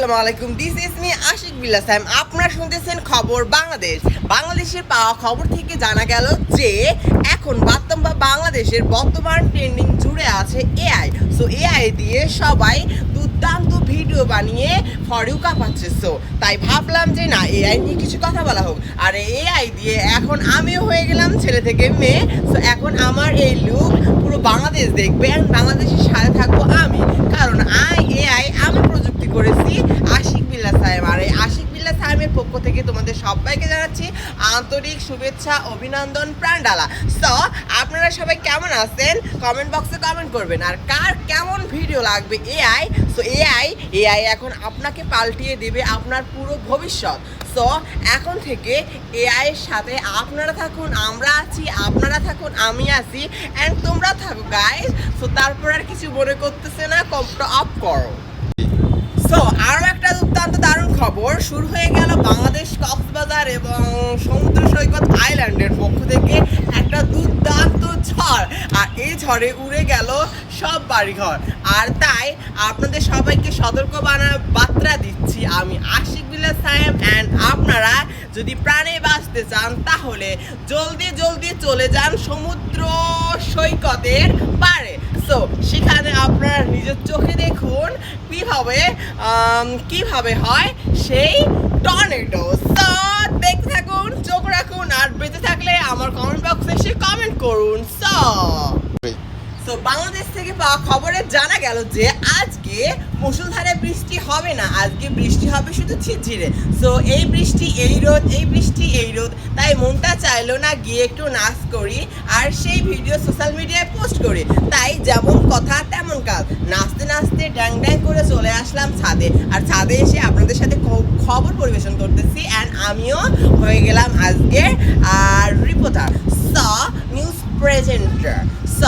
আসসালামু আলাইকুম this is me Ashiq বিল্লা সাইম আপনারা শুনতেছেন খবর বাংলাদেশ। বাংলাদেশের পাওয়া খবর থেকে জানা গেল যে, এখন বর্তমান বা বাংলাদেশের বর্তমান ট্রেন্ডিং জুড়ে আছে এআই সো এআই দিয়ে সবাই দুর্দান্ত ভিডিও বানিয়ে ফরিউকা পাচ্ছে সো তাই ভাবলাম যে না এআই নিয়ে কিছু কথা বলা হোক। আর এআই দিয়ে এখন আমিও হয়ে গেলাম ছেলে থেকে মেয়ে। সো এখন আমার এই লুক পুরো বাংলাদেশ দেখবে। বাংলাদেশের সাথে থাকব আমি। কারণ আই এআই আমি প্রযুক্তি করেছি আশিক বিল্লা সাহেব আর এই আশিক বিল্লা সাহেবের পক্ষ থেকে তোমাদের সবাইকে জানাচ্ছি আন্তরিক শুভেচ্ছা, অভিনন্দন, প্রাণডালা। সো আপনারা সবাই কেমন আছেন? কমেন্ট বক্সে কমেন্ট করবেন। আর কার কেমন ভিডিও লাগবে? এআই সো এআই এআই এখন আপনাকে পাল্টিয়ে দেবে আপনার পুরো ভবিষ্যৎ। সো এখন থেকে এআই এর সাথে আপনারা থাকুন, আমরা আছি, আপনারা থাকুন, আমি আছি অ্যান্ড তোমরা থাকো গাইস সো তারপর আর কিছু মনে করতেছে না, কমটা অফ করো সো আরও একটা দুর্দান্ত দারুণ খবর শুরু হয়ে গেল বাংলাদেশ কক্সবাজার এবং সমুদ্র সৈকত আইল্যান্ডের পক্ষ থেকে একটা দুর্দান্ত ঝড়। আর এই ঝড়ে উড়ে গেল সব বাড়িঘর। আর তাই আপনাদের সবাইকে সতর্ক বানার বার্তা দিচ্ছি। আমি আশিক বিল্লা সাহেব অ্যান্ড আপনারা যদি প্রাণে বাঁচতে চান তাহলে জলদি জলদি চলে যান সমুদ্র সৈকতের পারে সো সেখানে আপনারা নিজের চোখে দেখুন কীভাবে কীভাবে হয় সেই টর্নেডো সো দেখতে থাকুন চোখ রাখুন আর বেঁচে থাকলে আমার কমেন্ট বক্সে এসে কমেন্ট করুন। সো সো বাংলাদেশ থেকে পাওয়া খবরে জানা গেল যে আজকে মুসুলধারে বৃষ্টি হবে না। আজকে বৃষ্টি হবে শুধু ঝিরঝিরে। সো এই বৃষ্টি, এই রোদ, এই বৃষ্টি, এই রোদ। তাই মনটা চাইলো না গিয়ে একটু নাচ করি আর সেই ভিডিও সোশ্যাল মিডিয়ায় পোস্ট করি। তাই যেমন কথা, তেমন কাজ। নাচতে নাচতে ড্যাং ড্যাং করে চলে আসলাম ছাদে। আর ছাদে এসে আপনাদের সাথে খবর পরিবেশন করতেছি অ্যান্ড আমিও হয়ে গেলাম আজকে আর রিপোর্টার। স নিউজ প্রেজেন্টার স,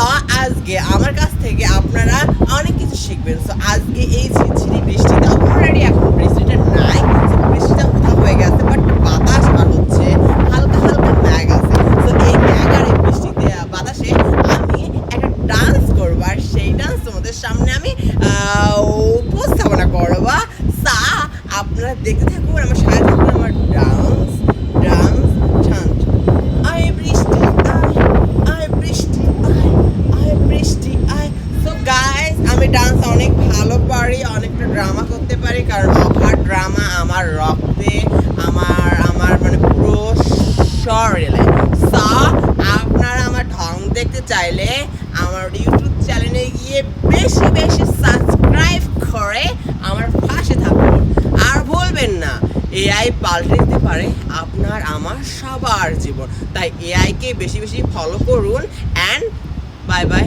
আজকে। আমার কাছ থেকে আপনারা অনেক কিছু শিখবেন। সো আজকে এই ঝিরঝিরি বৃষ্টিটা অলরেডি এখন বৃষ্টিটা নাই বৃষ্টিটা উঠা হয়ে গেছে বাট বাতাস আর হচ্ছে হালকা হালকা ম্যাগ আছে। সো এই ম্যাগ আর এই বৃষ্টিতে বাতাসে আমি একটা ডান্স করব, আর সেই ডান্স তোমাদের সামনে আমি উপস্থাপনা করব। সা আপনারা দেখতে থাকুন, আমার সাথে থাকুন আমার ডান্স ডান্স শান্ত আয় বৃষ্টি আয় আয় বৃষ্টি আয় আয় বৃষ্টি আয় সো গাইস আমি ডান্স অনেক ভালো পারি অনেকটা ড্রামা করতে পারি, কারণ অভার ড্রামা আমার রক্তে, আমার আমার মানে পুরো শরীরে সো, আপনারা আমার ঢং দেখতে চাইলে আমার ইউটিউব চ্যানেলে গিয়ে বেশি বেশি সাবস্ক্রাইব করে আমার পাশে থাকুন। আর বলবেন না এআই পাল্টে দিতে পারে আপনার, আমার সবার জীবন। তাই এআইকে বেশি বেশি ফলো করুন অ্যান্ড বাই বাই